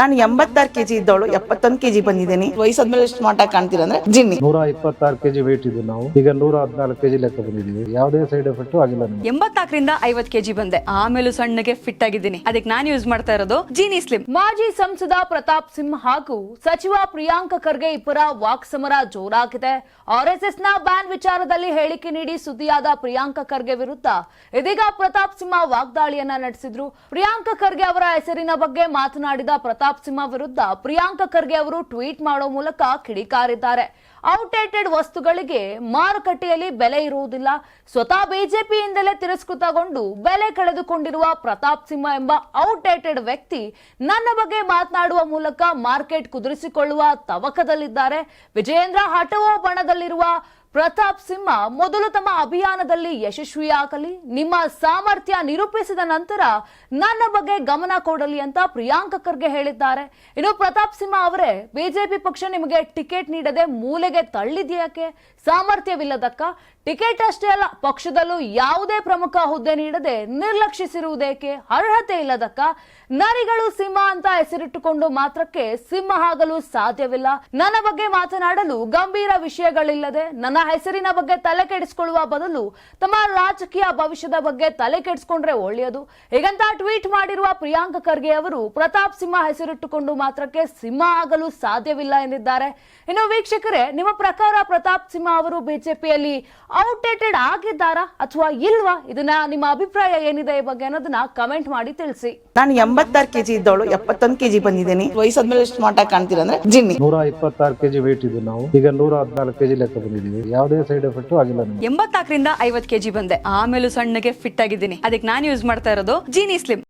ನಾನು ಎಂಬತ್ತಾರು ಕೆಜಿ ಇದ್ದವಳು ಎಪ್ಪತ್ತೊಂದು ಕೆಜಿ ಬಂದಿದ್ದೀನಿ. ವಯಸ್ಸಾದ್ಮೇಲೆ ಎಷ್ಟು ಮಾಟ ಕಾಣ್ತೀರ ಅಂದ್ರೆ ಜಿನ್ನಿ. ನೂರ ಇಪ್ಪತ್ತಾರು ಕೆಜಿ ವೇಟ್ ಇದ್ದು ನಾವು. ಈಗ ನೂರ ಹದಿನಾಲ್ಕು ಕೆಜಿ ಲೆಕ್ಕ ಬಂದಿದ್ದೀವಿ. ಯಾವುದೇ ಸೈಡ್ ಎಫೆಕ್ಟ್ ಆಗಿಲ್ಲ ನಮಗೆ. ಎಂಬತ್ನಾಲ್ಕರಿಂದ ಐವತ್ ಕೆಜಿ ಬಂದೆ. ಆಮೇಲೂ ಸಣ್ಣಗೆ ಫಿಟ್ ಆಗಿದ್ದೀನಿ. ಅದಕ್ಕೆ ನಾನು ಯೂಸ್ ಮಾಡ್ತಾ ಇರೋದು ಜೀನಿ ಸ್ಲಿಮ್ ಮಾಜಿ ಸಂಸದ ಪ್ರತಾಪ್ ಸಿಂಹ ಹಾಗೂ ಸಚಿವ ಪ್ರಿಯಾಂಕ ಖರ್ಗೆ ಇಬ್ಬರ ವಾಕ್ ಸಮರ ಜೋರಾಗಿದೆ. ಆರ್ಎಸ್ಎಸ್ನ ಬ್ಯಾನ್ ವಿಚಾರದಲ್ಲಿ ಹೇಳಿಕೆ ನೀಡಿ ಸುದ್ದಿಯಾದ ಪ್ರಿಯಾಂಕ ಖರ್ಗೆ ವಿರುದ್ಧ ಇದೀಗ ಪ್ರತಾಪ್ ಸಿಂಹ ವಾಗ್ದಾಳಿಯನ್ನ ನಡೆಸಿದ್ರು. ಪ್ರಿಯಾಂಕ ಖರ್ಗೆ ಅವರ ಹೆಸರಿನ ಬಗ್ಗೆ ಮಾತನಾಡಿದ ಪ್ರತಾಪ್ ಸಿಂಹ ವಿರುದ್ಧ ಪ್ರಿಯಾಂಕ ಖರ್ಗೆ ಅವರು ಟ್ವೀಟ್ ಮಾಡೋ ಮೂಲಕ ಕಿಡಿಕಾರಿದ್ದಾರೆ. ಔಟ್ಡೇಟೆಡ್ ವಸ್ತುಗಳಿಗೆ ಮಾರುಕಟ್ಟೆಯಲ್ಲಿ ಬೆಲೆ ಇರುವುದಿಲ್ಲ. ಸ್ವತಃ ಬಿಜೆಪಿಯಿಂದಲೇ ತಿರಸ್ಕೃತಗೊಂಡು ಬೆಲೆ ಕಳೆದುಕೊಂಡಿರುವ ಪ್ರತಾಪ್ ಸಿಂಹ ಎಂಬ ಔಟ್ಡೇಟೆಡ್ ವ್ಯಕ್ತಿ ನನ್ನ ಬಗ್ಗೆ ಮಾತನಾಡುವ ಮೂಲಕ ಮಾರ್ಕೆಟ್ ಕುದುರಿಸಿಕೊಳ್ಳುವ ತವಕದಲ್ಲಿದ್ದಾರೆ. ವಿಜಯೇಂದ್ರ ಹಟವೋ ಬಣದಲ್ಲಿರುವ ಪ್ರತಾಪ್ ಸಿಂಹ ಮೊದಲು ತಮ್ಮ ಅಭಿಯಾನದಲ್ಲಿ ಯಶಸ್ವಿಯಾಗಲಿ, ನಿಮ್ಮ ಸಾಮರ್ಥ್ಯ ನಿರೂಪಿಸಿದ ನಂತರ ನನ್ನ ಬಗ್ಗೆ ಗಮನ ಕೊಡಲಿ ಅಂತ ಪ್ರಿಯಾಂಕ ಖರ್ಗೆ ಹೇಳಿದ್ದಾರೆ. ಇನ್ನು ಪ್ರತಾಪ್ ಸಿಂಹ ಅವರೇ, ಬಿಜೆಪಿ ಪಕ್ಷ ನಿಮಗೆ ಟಿಕೆಟ್ ನೀಡದೆ ಮೂಲೆಗೆ ತಳ್ಳಿದ್ಯಾಕೆ? ಸಾಮರ್ಥ್ಯವಿಲ್ಲದಕ್ಕ? ಟಿಕೆಟ್ ಅಷ್ಟೇ ಅಲ್ಲ, ಪಕ್ಷದಲ್ಲೂ ಯಾವುದೇ ಪ್ರಮುಖ ಹುದ್ದೆ ನೀಡದೆ ನಿರ್ಲಕ್ಷಿಸಿರುವುದಕ್ಕೆ ಅರ್ಹತೆ ಇಲ್ಲದಕ್ಕ? ನರಿಗಳು ಸಿಂಹ ಅಂತ ಹೆಸರಿಟ್ಟುಕೊಂಡು ಮಾತ್ರಕ್ಕೆ ಸಿಂಹ ಆಗಲು ಸಾಧ್ಯವಿಲ್ಲ. ನನ್ನ ಬಗ್ಗೆ ಮಾತನಾಡಲು ಗಂಭೀರ ವಿಷಯಗಳಿಲ್ಲದೆ ನನ್ನ ಹೆಸರಿನ ಬಗ್ಗೆ ತಲೆ ಕೆಡಿಸಿಕೊಳ್ಳುವ ಬದಲು ತಮ್ಮ ರಾಜಕೀಯ ಭವಿಷ್ಯದ ಬಗ್ಗೆ ತಲೆ ಕೆಡಿಸಿಕೊಂಡ್ರೆ ಒಳ್ಳೆಯದು. ಹೀಗಂತ ಟ್ವೀಟ್ ಮಾಡಿರುವ ಪ್ರಿಯಾಂಕ ಖರ್ಗೆ ಅವರು ಪ್ರತಾಪ್ ಸಿಂಹ ಹೆಸರಿಟ್ಟುಕೊಂಡು ಮಾತ್ರಕ್ಕೆ ಸಿಂಹ ಆಗಲು ಸಾಧ್ಯವಿಲ್ಲ ಎಂದಿದ್ದಾರೆ. ಇನ್ನು ವೀಕ್ಷಕರೇ ನಿಮ್ಮ ಪ್ರಕಾರ ಪ್ರತಾಪ್ ಸಿಂಹ ಅವರು ಬಿಜೆಪಿಯಲ್ಲಿ ಔಟ್ಡೇಟೆಡ್ ಆಗಿದ್ದಾರಾ ಅಥವಾ ಇಲ್ವಾ? ಇದನ್ನ ನಿಮ್ಮ ಅಭಿಪ್ರಾಯ ಏನಿದೆ ಈ ಬಗ್ಗೆ ಅನ್ನೋದನ್ನ ಕಮೆಂಟ್ ಮಾಡಿ ತಿಳಿಸಿ. ನಾನು ಎಂಬತ್ತಾರು ಕೆಜಿ ಇದ್ದವಳು ಎಪ್ಪತ್ತೊಂದು ಕೆಜಿ ಬಂದಿದ್ದೀನಿ. ವಯಸ್ಸಾದ್ಮೇಲೆ ಸ್ಮಾರ್ಟ್ ಆಗಿ ಕಾಣ್ತೀರ ಅಂದ್ರೆ ಜಿನ್ನಿ. ನೂರ ಇಪ್ಪತ್ತಾರು ಕೆಜಿ ವೇಟ್ ಇದ್ದೀವಿ ನಾವು. ಈಗ ನೂರ ಹದಿನಾಲ್ಕು ಕೆಜಿ ಲೆಕ್ಕ ಬಂದಿದ್ದೀವಿ. ಯಾವುದೇ ಸೈಡ್ ಎಫೆಕ್ಟ್ ಆಗಿಲ್ಲ ಕೆಜಿ ಬಂದೆ. ಆಮೇಲೂ ಸಣ್ಣಗೆ ಫಿಟ್ ಆಗಿದ್ದೀನಿ. ಅದಕ್ಕೆ ನಾನು ಯೂಸ್ ಮಾಡ್ತಾ ಇರೋದು ಜೀನಿ ಸ್ಲಿಮ್